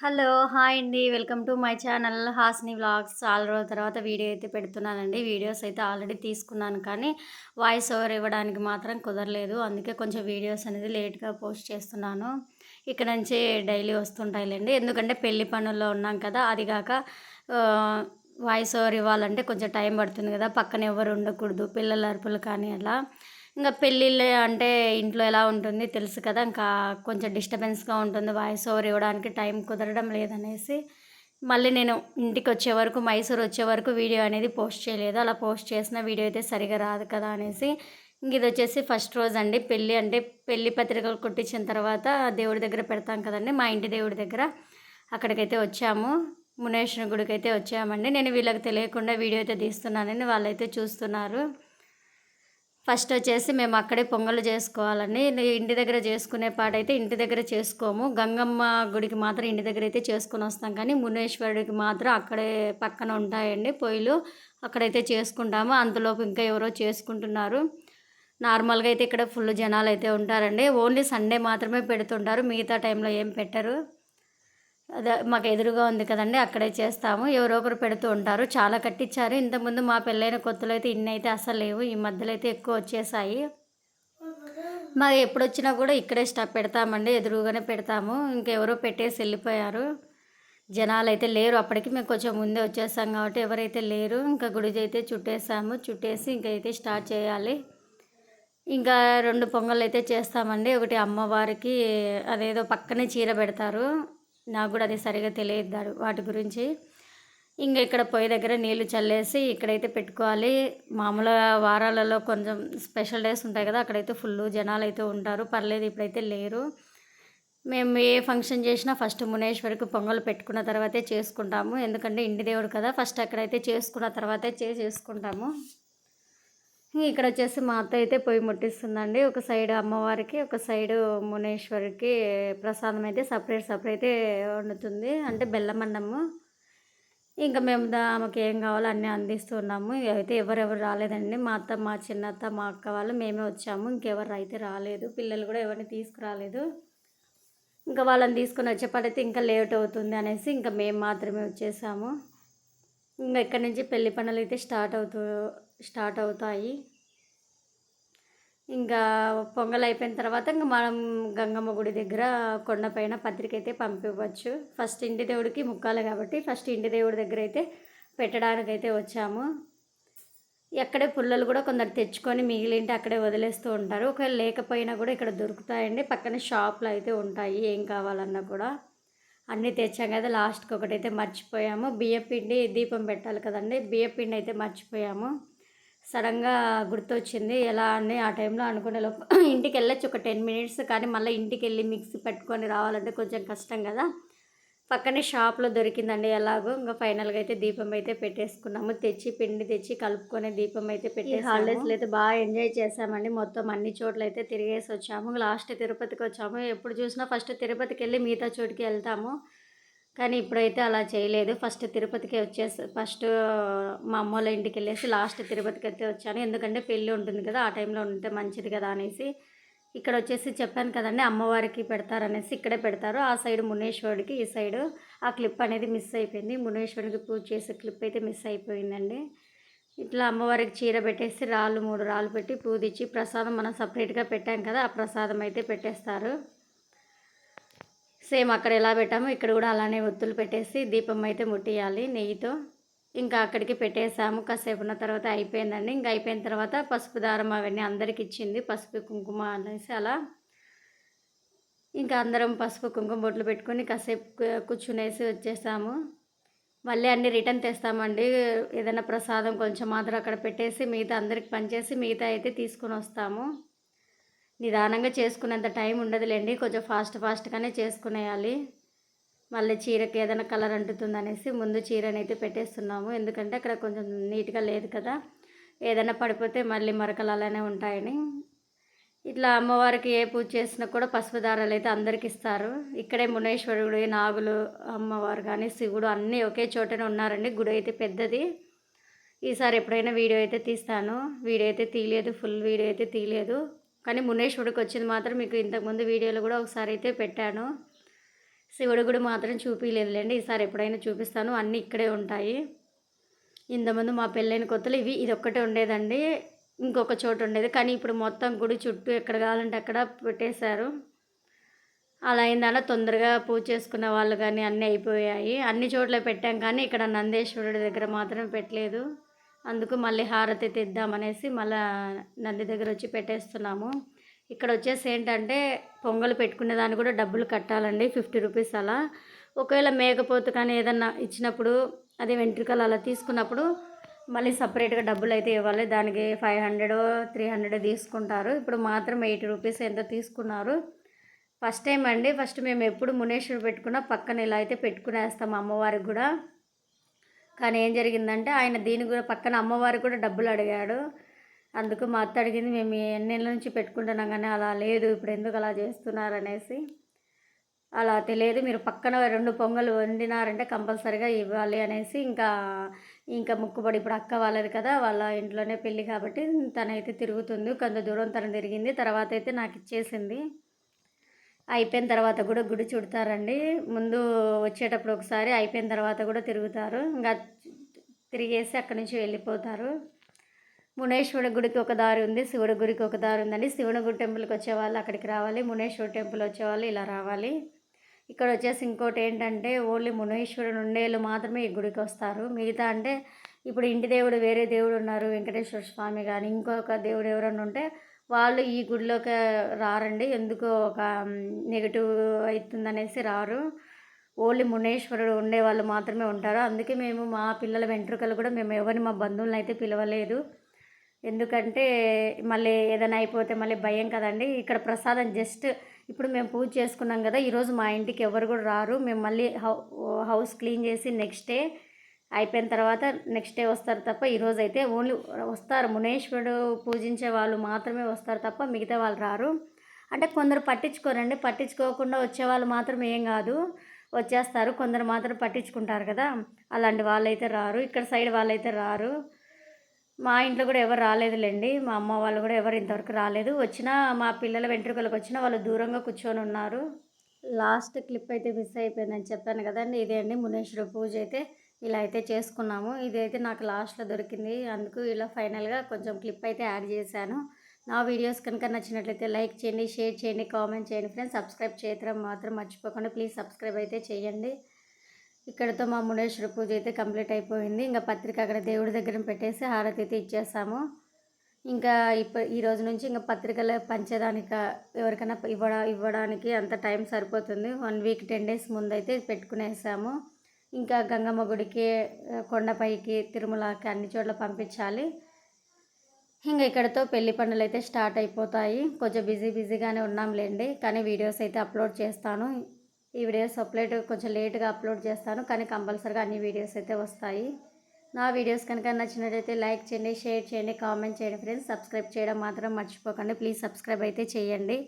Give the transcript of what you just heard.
Hello hi అండి. Welcome to my channel Hasni vlogs. చాలా రోజుల తర్వాత వీడియో అయితే పెడుతున్నానండి. వీడియోస్ అయితే ఆల్రెడీ తీసుకున్నాను కానీ వాయిస్ ఓవర్ ఇవ్వడానికి మాత్రం కుదరలేదు. అందుకే కొంచెం వీడియోస్ అనేది లేట్గా పోస్ట్ చేస్తున్నాను. ఇక్కడ నుంచి డైలీ వస్తుంటాయిలేండి. ఎందుకంటే పెళ్ళి పనుల్లో ఉన్నాం కదా అది కాక వాయిస్ ఓవర్ ఇవ్వాలంటే కొంచెం టైం పడుతుంది కదా. పక్కన ఎవరు ఉండకూడదు. పిల్లల అరుపులు కానీ అలా. ఇంకా పెళ్ళిళ్ళు అంటే ఇంట్లో ఎలా ఉంటుంది తెలుసు కదా ఇంకా కొంచెం డిస్టర్బెన్స్గా ఉంటుంది వాయిస్ ఓవర్ ఇవ్వడానికి టైం కుదరడం లేదనేసి మళ్ళీ నేను ఇంటికి వచ్చే వరకు మైసూర్ వచ్చే వరకు వీడియో అనేది పోస్ట్ చేయలేదు. అలా పోస్ట్ చేసిన వీడియో అయితే సరిగా రాదు కదా అనేసి ఇంక ఇది వచ్చేసి ఫస్ట్ రోజు అండి. పెళ్ళి అంటే పెళ్ళి పత్రికలు కొట్టించిన తర్వాత దేవుడి దగ్గర పెడతాం కదండి మా ఇంటి దేవుడి దగ్గర. అక్కడికైతే వచ్చాము. మునేశ్వర గుడికి అయితే వచ్చామండి. నేను వీళ్ళకి తెలియకుండా వీడియో అయితే తీస్తున్నానని వాళ్ళైతే చూస్తున్నారు. ఫస్ట్ వచ్చేసి మేము అక్కడే పొంగలు చేసుకోవాలని ఇంటి దగ్గర చేసుకునే పాటైతే ఇంటి దగ్గర చేసుకోము. గంగమ్మ గుడికి మాత్రం ఇంటి దగ్గర అయితే చేసుకుని వస్తాం. కానీ మునేశ్వరుడికి మాత్రం అక్కడే పక్కన ఉంటాయండి పొయ్యిలు. అక్కడైతే చేసుకుంటాము. అంతలోపు ఇంకా ఎవరో చేసుకుంటున్నారు. నార్మల్గా అయితే ఇక్కడ ఫుల్ జనాలు అయితే ఉంటారండి. ఓన్లీ సండే మాత్రమే పెడుతుంటారు. మిగతా టైంలో ఏం పెట్టరు. అదే మాకు ఎదురుగా ఉంది కదండి అక్కడే చేస్తాము. ఎవరో ఒకరు పెడుతూ ఉంటారు. చాలా కట్టించారు ఇంతకుముందు మా పెళ్ళైన కొత్తలో అయితే ఇన్ని అయితే అసలు లేవు. ఈ మధ్యలో అయితే ఎక్కువ వచ్చేసాయి. మాకు ఎప్పుడు వచ్చినా కూడా ఇక్కడే స్టాప్ పెడతామండి. ఎదురుగానే పెడతాము. ఇంకెవరో పెట్టేసి వెళ్ళిపోయారు. జనాలు అయితే లేరు. అప్పటికి మేము కొంచెం ముందే వచ్చేసాం కాబట్టి ఎవరైతే లేరు ఇంకా గుడి అయితే చుట్టేసాము. చుట్టేసి ఇంకైతే స్టార్ట్ చేయాలి. ఇంకా రెండు పొంగల్ అయితే చేస్తామండి. ఒకటి అమ్మవారికి అదేదో పక్కనే చీర పెడతారు. నాకు కూడా అది సరిగా తెలియదు వాటి గురించి. ఇంకా ఇక్కడ పొయ్యి దగ్గర నీళ్ళు చల్లేసి ఇక్కడైతే పెట్టుకోవాలి. మామూలుగా వారాలలో కొంచెం స్పెషల్ డేస్ ఉంటాయి కదా అక్కడైతే ఫుల్ జనాలు అయితే ఉంటారు. పర్లేదు ఇప్పుడైతే లేరు. మేము ఏ ఫంక్షన్ చేసినా ఫస్ట్ మునేశ్వరికి పొంగల్ పెట్టుకున్న తర్వాతే చేసుకుంటాము. ఎందుకంటే ఇంటి దేవుడు కదా ఫస్ట్ అక్కడైతే చేసుకున్న తర్వాతే చేసుకుంటాము ఇక్కడ వచ్చేసి మా అత్త అయితే పొయ్యి ముట్టిస్తుందండి. ఒక సైడ్ అమ్మవారికి ఒక సైడ్ మునేశ్వరికి ప్రసాదం అయితే సపరేట్ సపరేట్ వండుతుంది. అంటే బెల్లం అన్నము ఇంకా మేము ఆమెకి ఏం కావాలో అన్నీ అందిస్తున్నాము అయితే ఎవరెవరు రాలేదండి. మా అత్త మా చిన్నత్త మా అక్క వాళ్ళు మేమే వచ్చాము. ఇంకెవరు అయితే రాలేదు. పిల్లలు కూడా ఎవరిని తీసుకురాలేదు. ఇంకా వాళ్ళని తీసుకొని వచ్చేపాటైతే ఇంకా లేట్ అవుతుంది అనేసి ఇంకా మేము మాత్రమే వచ్చేసాము. ఇంకా ఇక్కడ నుంచి పెళ్ళి పనులు అయితే స్టార్ట్ అవుతూ స్టార్ట్ అవుతాయి. ఇంకా పొంగల్ అయిపోయిన తర్వాత ఇంకా మనం గంగమ్మ గుడి దగ్గర కొండపైన పత్రిక అయితే పంపివ్వచ్చు. ఫస్ట్ ఇంటి దేవుడికి ముక్కాలి కాబట్టి ఫస్ట్ ఇంటి దేవుడి దగ్గర అయితే పెట్టడానికి అయితే వచ్చాము. ఎక్కడే పుల్లలు కూడా కొందరు తెచ్చుకొని మిగిలింటి అక్కడే వదిలేస్తూ ఉంటారు. ఒకవేళ లేకపోయినా కూడా ఇక్కడ దొరుకుతాయండి. పక్కన షాపులు అయితే ఉంటాయి. ఏం కావాలన్నా కూడా అన్నీ తెచ్చాం కదా లాస్ట్కి ఒకటైతే మర్చిపోయాము. బియ్యపిండి దీపం పెట్టాలి కదండి బియ్యపిండి అయితే మర్చిపోయాము. సడన్గా గుర్తొచ్చింది. ఎలా అని ఆ టైంలో అనుకునే లోపు ఇంటికి వెళ్ళొచ్చు ఒక టెన్ మినిట్స్ కానీ మళ్ళీ ఇంటికి వెళ్ళి మిక్సీ పెట్టుకొని రావాలంటే కొంచెం కష్టం కదా. పక్కనే షాప్లో దొరికిందండి ఎలాగో. ఇంకా ఫైనల్గా అయితే దీపం అయితే పెట్టేసుకున్నాము. తెచ్చి పిండి తెచ్చి కలుపుకొని దీపం అయితే పెట్టి హాలిడేస్లో అయితే బాగా ఎంజాయ్ చేసామండి. మొత్తం అన్ని చోట్ల అయితే తిరిగేసి వచ్చాము. లాస్ట్ తిరుపతికి వచ్చాము. ఎప్పుడు చూసినా ఫస్ట్ తిరుపతికి వెళ్ళి మిగతా చోటుకి వెళ్తాము. కానీ ఇప్పుడైతే అలా చేయలేదు. ఫస్ట్ తిరుపతికి వచ్చేసి ఫస్ట్ మా అమ్మ వాళ్ళ ఇంటికి వెళ్ళేసి లాస్ట్ తిరుపతికి అయితే వచ్చాను. ఎందుకంటే పెళ్ళి ఉంటుంది కదా ఆ టైంలో ఉంటే మంచిది కదా అనేసి ఇక్కడ వచ్చేసి చెప్పాను కదండి అమ్మవారికి పెడతారనేసి ఇక్కడే పెడతారు. ఆ సైడ్ మునేశ్వరుడికి ఈ సైడ్ ఆ క్లిప్ అనేది మిస్ అయిపోయింది. మునేశ్వరుడికి పూజ చేసే క్లిప్ అయితే మిస్ అయిపోయిందండి. ఇట్లా అమ్మవారికి చీర పెట్టేసి రాళ్ళు మూడు రాళ్ళు పెట్టి పూజించి ప్రసాదం మనం సపరేట్గా పెట్టాం కదా ఆ ప్రసాదం అయితే పెట్టేస్తారు. సేమ్ అక్కడ ఎలా పెట్టామో ఇక్కడ కూడా అలానే ఒత్తులు పెట్టేసి దీపం అయితే ముట్టియాలి నెయ్యితో. ఇంకా అక్కడికి పెట్టేసాము. కాసేపు ఉన్న తర్వాత అయిపోయిందండి. ఇంకా అయిపోయిన తర్వాత పసుపు దారం అవన్నీ అందరికి ఇచ్చింది. పసుపు కుంకుమ అనేసి అలా. ఇంకా అందరం పసుపు కుంకుమ బొట్లు పెట్టుకొని కాసేపు కూర్చునేసి వచ్చేసాము. మళ్ళీ అన్నీ రిటర్న్ తెస్తామండి. ఏదైనా ప్రసాదం కొంచెం మాత్రం అక్కడ పెట్టేసి మిగతా అందరికి పనిచేసి మిగతా అయితే తీసుకొని వస్తాము. నిదానంగా చేసుకునేంత టైం ఉండదులేండి. కొంచెం ఫాస్ట్ ఫాస్ట్గానే చేసుకునేయాలి. మళ్ళీ చీరకి ఏదైనా కలర్ అంటుతుంది అనేసి ముందు చీరని అయితే పెట్టేస్తున్నాము. ఎందుకంటే అక్కడ కొంచెం నీట్గా లేదు కదా. ఏదైనా పడిపోతే మళ్ళీ మరకలు అలానే ఉంటాయని. ఇట్లా అమ్మవారికి ఏ పూజ చేసినా కూడా పసుపు దారాలు అయితే అందరికి ఇస్తారు. ఇక్కడే మునేశ్వరుడు నాగులు అమ్మవారు కానీ శివుడు అన్నీ ఒకే చోటనే ఉన్నారండి. గుడి అయితే పెద్దది. ఈసారి ఎప్పుడైనా వీడియో అయితే తీస్తాను. వీడియో అయితే తీయలేదు. ఫుల్ వీడియో అయితే తీయలేదు. కానీ మునేశ్వరుడికి వచ్చింది మాత్రం మీకు ఇంతకుముందు వీడియోలో కూడా ఒకసారి అయితే పెట్టాను. శివుడు గుడి మాత్రం చూపించలేదులేండి ఈసారి ఎప్పుడైనా చూపిస్తాను. అన్నీ ఇక్కడే ఉంటాయి. ఇంతకుముందు మా పెళ్ళైన కొత్తలు ఇవి ఇది ఒక్కటే ఉండేదండి. ఇంకొక చోట ఉండేది. కానీ ఇప్పుడు మొత్తం గుడి చుట్టూ ఎక్కడ కావాలంటే అక్కడ పెట్టేశారు. అలా అయిందన్న తొందరగా పూజ చేసుకున్న వాళ్ళు కానీ అన్నీ అయిపోయాయి. అన్ని చోట్ల పెట్టాం కానీ ఇక్కడ నందేశ్వరుడి దగ్గర మాత్రం పెట్టలేదు. అందుకు మళ్ళీ హారతి తెద్దామనేసి మళ్ళీ నంది దగ్గర వచ్చి పెట్టేస్తున్నాము. ఇక్కడ వచ్చేసి ఏంటంటే పొంగల్ పెట్టుకునే దాన్ని కూడా డబ్బులు కట్టాలండి ఫిఫ్టీ రూపీస్ అలా. ఒకవేళ మేకపోతు కానీ ఏదన్నా ఇచ్చినప్పుడు అదే వెంట్రుకలు అలా తీసుకున్నప్పుడు మళ్ళీ సపరేట్గా డబ్బులు అయితే ఇవ్వాలి. దానికి ఫైవ్ హండ్రెడ్ త్రీ హండ్రెడ్ తీసుకుంటారు. ఇప్పుడు మాత్రం ఎయిటీ రూపీస్ ఎంత తీసుకున్నారు? ఫస్ట్ టైం అండి. ఫస్ట్ మేము ఎప్పుడు మునేశ్వరు పెట్టుకున్నా పక్కన ఇలా అయితే పెట్టుకునేస్తాం అమ్మవారికి కూడా. కానీ ఏం జరిగిందంటే ఆయన దీని కూడా పక్కన అమ్మవారు కూడా డబ్బులు అడిగాడు. అందుకు మా అత్త అడిగింది మేము ఎన్నేళ్ళ నుంచి పెట్టుకుంటున్నాం కానీ అలా లేదు ఇప్పుడు ఎందుకు అలా చేస్తున్నారు అనేసి అలా తెలియదు మీరు పక్కన రెండు పొంగలు వండినారంటే కంపల్సరిగా ఇవ్వాలి అనేసి ఇంకా ఇంకా ముక్కుబడి ఇప్పుడు అక్క వాళ్ళది కదా వాళ్ళ ఇంట్లోనే పెళ్ళి కాబట్టి తనైతే తిరుగుతుంది కొంత దూరం తను తిరిగింది తర్వాత అయితే నాకు ఇచ్చేసింది. అయిపోయిన తర్వాత కూడా గుడి చుడతారండి. ముందు వచ్చేటప్పుడు ఒకసారి అయిపోయిన తర్వాత కూడా తిరుగుతారు. ఇంకా తిరిగేసి అక్కడి నుంచి వెళ్ళిపోతారు. మునేశ్వరుడు గుడికి ఒక దారి ఉంది శివుడి గుడికి ఒక దారి ఉందండి. శివుని గుడి టెంపుల్కి వచ్చేవాళ్ళు అక్కడికి రావాలి. మునేశ్వరుడు టెంపుల్ వచ్చేవాళ్ళు ఇలా రావాలి. ఇక్కడ వచ్చేసి ఇంకోటి ఏంటంటే ఓన్లీ మునేశ్వరుడు ఉండేళ్ళు మాత్రమే ఈ గుడికి వస్తారు. మిగతా అంటే ఇప్పుడు ఇంటి దేవుడు వేరే దేవుడు ఉన్నారు వెంకటేశ్వర స్వామి కానీ ఇంకొక దేవుడు ఎవరన్నా ఉంటే వాళ్ళు ఈ గుడిలోకి రారండి. ఎందుకో ఒక నెగిటివ్ అవుతుందనేసి రారు. ఓన్లీ మునేశ్వరుడు ఉండే వాళ్ళు మాత్రమే ఉంటారు. అందుకే మేము మా పిల్లల వెంట్రుకలు కూడా మేము ఎవరిని మా బంధువులను అయితే పిలవలేదు. ఎందుకంటే మళ్ళీ ఏదైనా అయిపోతే మళ్ళీ భయం కదండి. ఇక్కడ ప్రసాదం జస్ట్ ఇప్పుడు మేము పూజ చేసుకున్నాం కదా ఈరోజు మా ఇంటికి ఎవరు కూడా రారు. మేము మళ్ళీ హౌ హౌస్ క్లీన్ చేసి నెక్స్ట్ డే అయిపోయిన తర్వాత నెక్స్ట్ డే వస్తారు తప్ప ఈరోజు అయితే ఓన్లీ వస్తారు. మునేశ్వరుడు పూజించే వాళ్ళు మాత్రమే వస్తారు తప్ప మిగతా వాళ్ళు రారు. అంటే కొందరు పట్టించుకోరండి. పట్టించుకోకుండా వచ్చే వాళ్ళు మాత్రం ఏం కాదు. వచ్చేస్తారు. కొందరు మాత్రం పట్టించుకుంటారు కదా. అలాంటి వాళ్ళైతే రారు. ఇక్కడ సైడ్ వాళ్ళైతే రారు. మా ఇంట్లో కూడా ఎవరు రాలేదులేండి. మా అమ్మ వాళ్ళు కూడా ఎవరు ఇంతవరకు రాలేదు. వచ్చినా మా పిల్లల వెంట్రుకలకు వచ్చినా వాళ్ళు దూరంగా కూర్చొని ఉన్నారు. లాస్ట్ క్లిప్ అయితే మిస్ అయిపోయిందని చెప్పాను కదండి. ఇదే అండి మునేశ్వర పూజ అయితే. ఇలా అయితే చేసుకున్నాము. ఇదైతే నాకు లాస్ట్లో దొరికింది. అందుకు ఇలా ఫైనల్గా కొంచెం క్లిప్ అయితే యాడ్ చేశాను. నా వీడియోస్ కనుక నచ్చినట్లయితే లైక్ చేయండి షేర్ చేయండి కామెంట్ చేయండి ఫ్రెండ్స్. సబ్స్క్రైబ్ చేయడం మాత్రం మర్చిపోకుండా. ప్లీజ్ సబ్స్క్రైబ్ అయితే చేయండి. ఇక్కడతో మా మునేశ్వర పూజ అయితే కంప్లీట్ అయిపోయింది. ఇంకా పత్రిక అక్కడ దేవుడి దగ్గర పెట్టేసి హారతి అయితే ఇచ్చేసాము. ఇంకా ఇప్ప ఈ రోజు నుంచి ఇంకా పత్రికలు పంచేదానికి ఎవరికైనా ఇవ్వడా ఇవ్వడానికి అంత టైం సరిపోతుంది. వన్ వీక్ టెన్ డేస్ ముందైతే పెట్టుకునేసాము. ఇంకా గంగమ్మ గుడికి కొండపైకి తిరుమలకి అన్ని చోట్ల పంపించాలి. ఇంకా ఇక్కడతో పెళ్ళి పనులు అయితే స్టార్ట్ అయిపోతాయి. కొంచెం బిజీ బిజీగానే ఉన్నాంలేండి కానీ వీడియోస్ అయితే అప్లోడ్ చేస్తాను. ఈ వీడియోస్ అప్లోడ్ కొంచెం లేట్గా అప్లోడ్ చేస్తాను కానీ కంపల్సరీగా అన్ని వీడియోస్ అయితే వస్తాయి. నా వీడియోస్ కనుక నచ్చినట్లయితే లైక్ చేయండి షేర్ చేయండి కామెంట్ చేయండి ఫ్రెండ్స్. సబ్స్క్రైబ్ చేయడం మాత్రం మర్చిపోకండి. ప్లీజ్ సబ్స్క్రైబ్ అయితే చేయండి.